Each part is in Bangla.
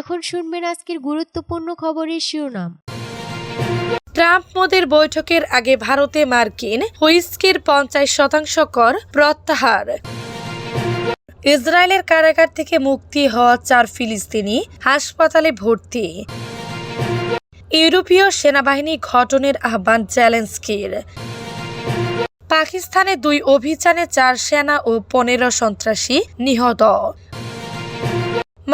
এখন শুনবেন আজকের গুরুত্বপূর্ণ খবরের শিরোনাম। ট্রাম্প মোদের বৈঠকের আগে ভারতে মার্কিন হুইস্কির পঞ্চাশ শতাংশ কর প্রত্যাহার। ইসরায়েলের কারাগার থেকে মুক্তি হওয়া চার ফিলিস্তিনি হাসপাতালে ভর্তি। ইউরোপীয় সেনাবাহিনী ঘটনের আহ্বান চ্যালেঞ্জ জ্যালেন্সকির পাকিস্তানে দুই অভিযানে চার সেনা ও পনেরো সন্ত্রাসী নিহত।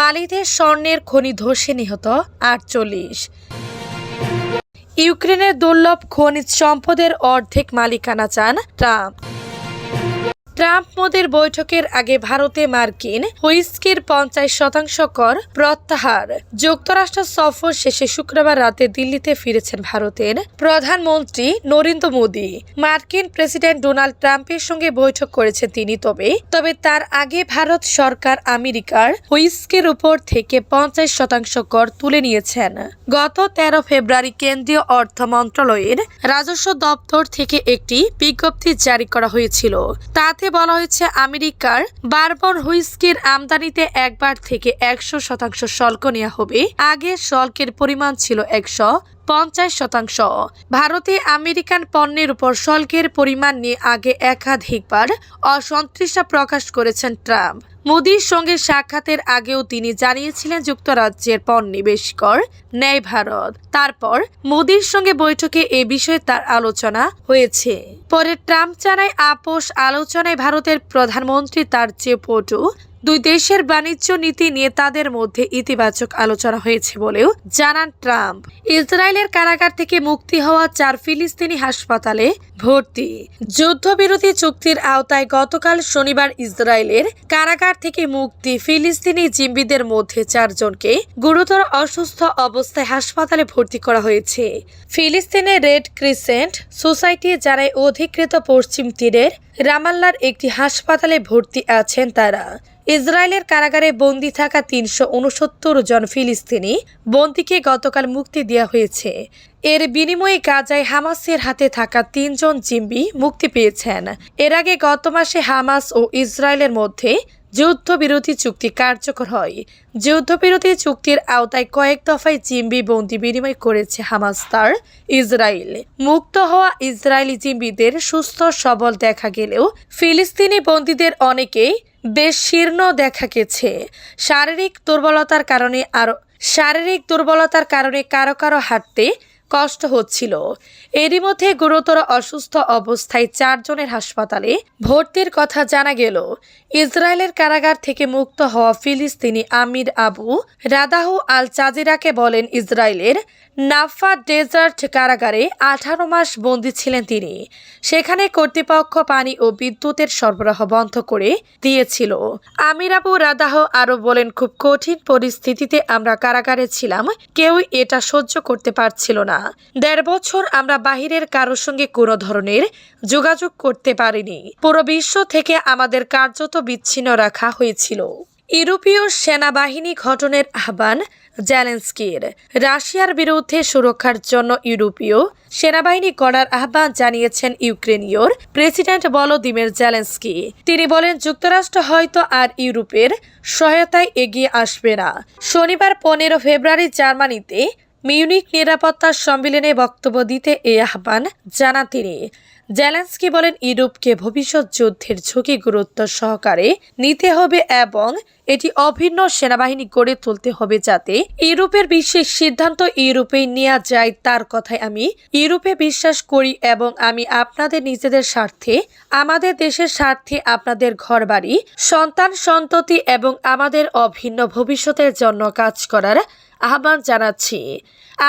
মালিতে স্বর্ণের খনি ধসে নিহত আটচল্লিশ। ইউক্রেনের দুর্লভ খনিজ সম্পদের অর্ধেক মালিকানা চান ট্রাম্প। ট্রাম্প মোদের বৈঠকের আগে ভারতে মার্কিন হুইস্কির পঞ্চাশ শতাংশ কর প্রত্যাহার। যুক্তরাষ্ট্র সফর শেষে শুক্রবার রাতে দিল্লিতে ফিরেছেন ভারতের প্রধানমন্ত্রী নরেন্দ্র মোদী। মার্কিন প্রেসিডেন্ট ডোনাল্ড ট্রাম্পের সঙ্গে বৈঠক করেছেন তিনি, তবে তবে তার আগে ভারত সরকার আমেরিকার হুইস্কির উপর থেকে পঞ্চাশ শতাংশ কর তুলে নিয়েছেন। গত তেরো ফেব্রুয়ারি কেন্দ্রীয় অর্থ মন্ত্রণালয়ের রাজস্ব দপ্তর থেকে একটি বিজ্ঞপ্তি জারি করা হয়েছিল। তাতে বলা হয়েছে, আমেরিকার বারবন হুইস্কির আমদানিতে একবার থেকে একশো শতাংশ শুল্ক নেওয়া হবে। আগে শুল্কের পরিমাণ ছিল একশো পঞ্চাশ শতাংশ। ভারতে আমেরিকান পণ্যের উপর শুল্কের পরিমাণ নিয়ে আগে একাধিকবার অসন্তুষ্টা প্রকাশ করেছেন ট্রাম্প। মোদির সঙ্গে সাক্ষাতের আগেও তিনি জানিয়েছিলেন যুক্তরাজ্যের পণ্যে বেশি কর নেয় ভারত। তারপর মোদির সঙ্গে বৈঠকে এ বিষয়ে তার আলোচনা হয়েছে। পরে ট্রাম্প জানায় আপোষ আলোচনায় ভারতের প্রধানমন্ত্রী তার চেয়ে পটু দুই দেশের বাণিজ্য নীতি নিয়ে তাদের মধ্যে ইতিবাচক আলোচনা হয়েছে বলেও জানান ট্রাম্প। ইসরায়েলের কারাগার থেকে মুক্তি হওয়া চার ফিলিস্তিনি হাসপাতালে ভর্তি। যুদ্ধবিরতি চুক্তির আওতায় গতকাল শনিবার ইসরায়েলের কারাগার থেকে মুক্তি ফিলিস্তিনি জিম্বিদের মধ্যে চারজনকে গুরুতর অসুস্থ অবস্থায় হাসপাতালে ভর্তি করা হয়েছে। ফিলিস্তিনের রেড ক্রিসেন্ট সোসাইটি জানায়, অধিকৃত পশ্চিম তীরের রামাল্লার একটি হাসপাতালে ভর্তি আছেন তারা। ইসরায়েলের কারাগারে বন্দি থাকা তিনশো উনসত্তর জন ফিলিস্তিনি বন্দিকে গতকাল মুক্তি দেওয়া হয়েছে। এর বিনিময়ে গাজায় হামাসের হাতে থাকা তিনজন জিম্বি মুক্তি পেয়েছেন। এর আগে গত মাসে হামাস ও ইসরায়েলের মধ্যে যুদ্ধবিরোধী চুক্তি কার্যকর হয়। যুদ্ধবিরোধী চুক্তির আওতায় কয়েক দফায় জিম্বি বন্দি বিনিময় করেছে হামাস তার ইসরায়েল। মুক্ত হওয়া ইসরায়েলি জিম্বিদের সুস্থ, সবল দেখা গেলেও ফিলিস্তিনি বন্দীদের অনেকেই বেশ শীর্ণ দেখা গেছে। শারীরিক দুর্বলতার কারণে আরও শারীরিক দুর্বলতার কারণে কারও কারও হাঁটতে কষ্ট হচ্ছিল। এরই মধ্যে গুরুতর অসুস্থ অবস্থায় চারজনের হাসপাতালে ভর্তির কথা জানা গেল। ইসরায়েলের কারাগার থেকে মুক্ত হওয়া ফিলিস্তিনি আমির আবু রাদাহু আল চাজিরাকে বলেন ইসরায়েলের নাফা ডেজার্ট কারাগারে আঠারো মাস বন্দি ছিলেন তিনি। সেখানে কর্তৃপক্ষ পানি ও বিদ্যুতের সরবরাহ বন্ধ করে দিয়েছিল। আমির আবু রাদাহ আরও বলেন, খুব কঠিন পরিস্থিতিতে আমরা কারাগারে ছিলাম। কেউই এটা সহ্য করতে পারছিল না। দেড় বছর আমরা বাহিরের কারোর সঙ্গে কোনো ধরনের যোগাযোগ করতে পারিনি। পুরো বিশ্ব থেকে আমাদের কার্যত বিচ্ছিন্ন রাখা হয়েছিল। ইউরোপীয় সেনাবাহিনী গঠনের আহ্বান জ্যালেন্সকির রাশিয়ার বিরুদ্ধে সুরক্ষার জন্য ইউরোপীয় সেনাবাহিনী করার আহ্বান জানিয়েছেন ইউক্রেনীয় প্রেসিডেন্ট ভলোদিমির জ্যালেন্সকি তিনি বলেন, যুক্তরাষ্ট্র হয়তো আর ইউরোপের সহায়তায় এগিয়ে আসবে না। শনিবার পনেরো ফেব্রুয়ারি জার্মানিতে মিউনিক নিরাপত্তা সম্মেলনে বক্তব্য দিতে এ আহ্বান জানান তিনি। জেলেন্সকি বলেন, ইউরোপকে ভবিষ্যৎ যুদ্ধের ঝুঁকি গুরুত্ব সহকারে নিতে হবে এবং এটি অভিন্ন সেনাবাহিনী গড়ে তুলতে হবে যাতে ইউরোপের বিশেষ সিদ্ধান্ত ইউরোপে নেওয়া যায় তার কথায় আমি ইউরোপে বিশ্বাস করি এবং আমি আপনাদের নিজেদের স্বার্থে, আমাদের দেশের স্বার্থে আপনাদের ঘরবাড়ি, সন্তান সন্ততি এবং আমাদের অভিন্ন ভবিষ্যতের জন্য কাজ করার আহ্বান জানাচ্ছি।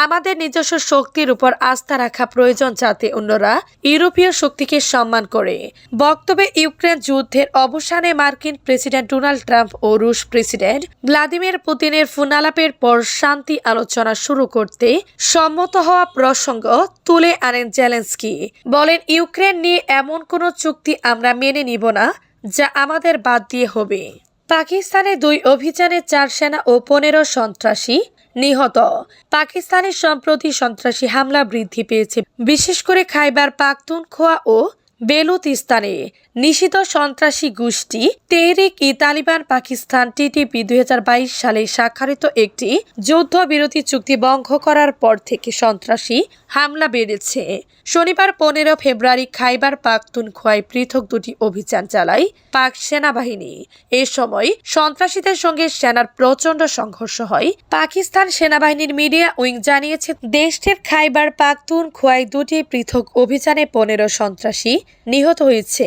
আমাদের নিজস্ব শক্তির উপর আস্থা রাখা প্রয়োজন যাতে অন্যরা ইউরোপীয় শক্তিকে সম্মান করে। বক্তব্যে ইউক্রেন যুদ্ধের অবসানে মার্কিন প্রেসিডেন্ট ডোনাল্ড ট্রাম্প ও রুশ প্রেসিডেন্ট ভ্লাদিমির পুতিনের ফোনালাপের পর শান্তি আলোচনা শুরু করতে সম্মত হওয়া প্রসঙ্গ তুলে আনেন জেলেন্সকি। বলেন, ইউক্রেন নিয়ে এমন কোনো চুক্তি আমরা মেনে নিব না, যা আমাদের বাদ দিয়ে হবে। পাকিস্তানে দুই অভিযানে চার সেনা ও পনেরো সন্ত্রাসী নিহত। পাকিস্তানের সম্প্রতি সন্ত্রাসী হামলা বৃদ্ধি পেয়েছে। বিশেষ করে খাইবার পাখতুনখোয়া ও বেলুতিস্তানে নিষিদ্ধ সন্ত্রাসী গোষ্ঠী তেহরিক ই তালিবান পাকিস্তান টিটিপি দুই হাজার বাইশ সালে স্বাক্ষরিত একটি যুদ্ধবিরতি চুক্তি ভঙ্গ করার পর থেকে সন্ত্রাসী হামলা বেড়েছে। শনিবার পনেরো ফেব্রুয়ারি খাইবার পাখতুনখোয়ায় পৃথক দুটি অভিযান চালায় পাক সেনাবাহিনী। এ সময় সন্ত্রাসীদের সঙ্গে সেনার প্রচণ্ড সংঘর্ষ হয়। পাকিস্তান সেনাবাহিনীর মিডিয়া উইং জানিয়েছে, দেশটির খাইবার পাখতুন খোয়াই দুটি পৃথক অভিযানে পনেরো সন্ত্রাসী নিহত হয়েছে।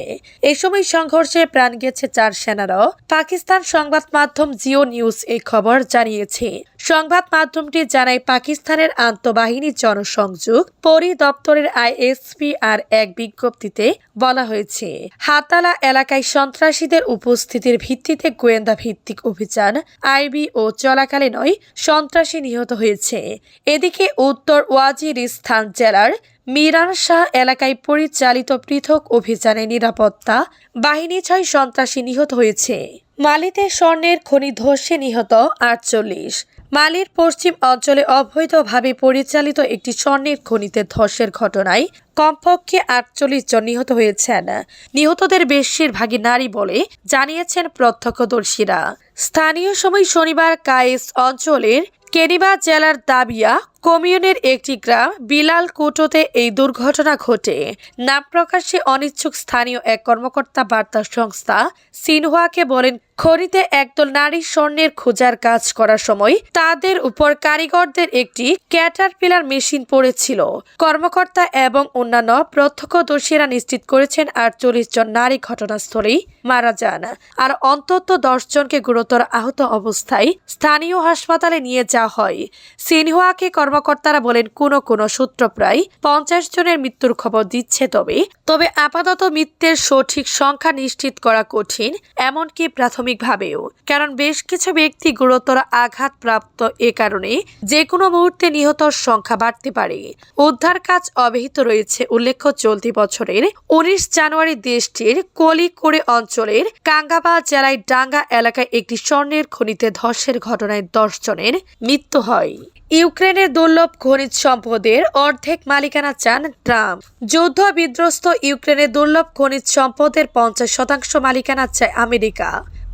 এ সময় সংঘর্ষে প্রাণ গেছে চার সেনারাও। পাকিস্তান সংবাদ মাধ্যম জিও নিউজ এই খবর জানিয়েছে। সংবাদ মাধ্যমটি জানায়, পাকিস্তানের আন্তঃবাহিনী জনসংযোগ পরিদপ্তরের আইএসপি আর এক বিজ্ঞপ্তিতে বলা হয়েছে, হাতালা এলাকায় সন্ত্রাসীদের উপস্থিতির ভিত্তিতে গোয়েন্দা ভিত্তিক অভিযান আইবি ও চলাকালে নয় সন্ত্রাসী নিহত হয়েছে। এদিকে উত্তর ওয়াজিরিস্তান জেলার মিরান শাহ এলাকায় পরিচালিত পৃথক অভিযানে নিরাপত্তা বাহিনী ছয় সন্ত্রাসী নিহত হয়েছে। মালিতে স্বর্ণের খনি ধসে নিহত আটচল্লিশ। মালির পশ্চিম অঞ্চলে অবৈধভাবে পরিচালিত একটি স্বর্ণের খনিতে ধসের ঘটনায় কমপক্ষে আটচল্লিশ জন নিহত হয়েছেন। নিহতদের বেশিরভাগই নারী বলে জানিয়েছেন প্রত্যক্ষদর্শীরা। স্থানীয় সময় শনিবার কায়েস অঞ্চলের কেনিবা জেলার দাবিয়া কমিউনের একটি গ্রাম বিলাল কুটোতে এই দুর্ঘটনা ঘটে। নাম প্রকাশে অনিচ্ছুক স্থানীয় এক কর্মকর্তা বার্তা সংস্থা সিনহুয়াকে বলেন খনিতে একদল নারী স্বর্ণের খোঁজার কাজ করার সময় তাদের উপর কারিগরদের একটি ক্যাটারপিলার মেশিন পড়েছিল। কর্মকর্তা এবং অন্যান্য প্রত্যক্ষদর্শীরা নিশ্চিত করেছেন, আটচল্লিশ জন নারী ঘটনাস্থলেই মারা যান। আর অন্তত দশ জনকে গুরুতর আহত অবস্থায় স্থানীয় হাসপাতালে নিয়ে যাওয়া হয়। সিনহুয়াকে কর্মকর্তারা বলেন, কোনো কোনো সূত্র প্রায় পঞ্চাশ জনের মৃত্যুর খবর দিচ্ছে তবে তবে আপাতত মৃত্যুর সঠিক সংখ্যা নিশ্চিত করা কঠিন, এমনকি প্রাথমিকভাবেও, কারণ বেশ কিছু ব্যক্তি গুরুতর আঘাতপ্রাপ্ত এ কারণে যে কোনো মুহূর্তে নিহতর সংখ্যা বাড়তে পারে। উদ্ধার কাজ অব্যাহত রয়েছে, উল্লেখ্য চলতি বছরের উনিশ জানুয়ারি দেশটির কলিকোড়ে অঞ্চলের কাঙ্গাবা জেলায় ডাঙ্গা এলাকায় একটি স্বর্ণের খনিতে ধসের ঘটনায় দশ জনের মৃত্যু হয়। ইউক্রেনের দুর্লভ খনিজ সম্পদের অর্ধেক মালিকানা চান ট্রাম্প। যুদ্ধ বিধ্বস্ত ইউক্রেনের দুর্লভ খনিজ সম্পদের পঞ্চাশ শতাংশ মালিকানা চায় আমেরিকা।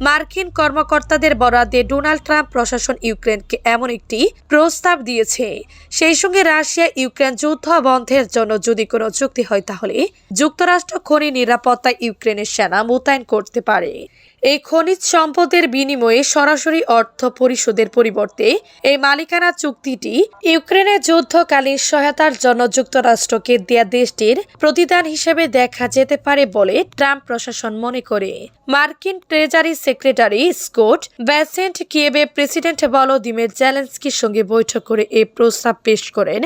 মার্কিন কর্মকর্তাদের বরাদ্দে ডোনাল্ড ট্রাম্প প্রশাসন ইউক্রেনকে এমন একটি প্রস্তাব দিয়েছে। সেই সঙ্গে রাশিয়া ইউক্রেন যুদ্ধ বন্ধের জন্য যদি কোনো চুক্তি হয় তাহলে যুক্তরাষ্ট্র খনি নিরাপত্তায় ইউক্রেনের সেনা মোতায়েন করতে পারে। এই খনিজ সম্পদের বিনিময়ে সরাসরি অর্থ পরিশোধের পরিবর্তে এই মালিকানা চুক্তিটি ইউক্রেনের যুদ্ধকালীন সহায়তার জন্য যুক্তরাষ্ট্রকে দেয়া দেশটির প্রতিদান হিসেবে দেখা যেতে পারে বলে ট্রাম্প প্রশাসন মনে করে। মার্কিন ট্রেজারি সেক্রেটারি স্কট ব্যাসেন্ট কিয়েবে প্রেসিডেন্ট ভলোদিমির জেলেন্সকির সঙ্গে বৈঠক করে এই প্রস্তাব পেশ করেন।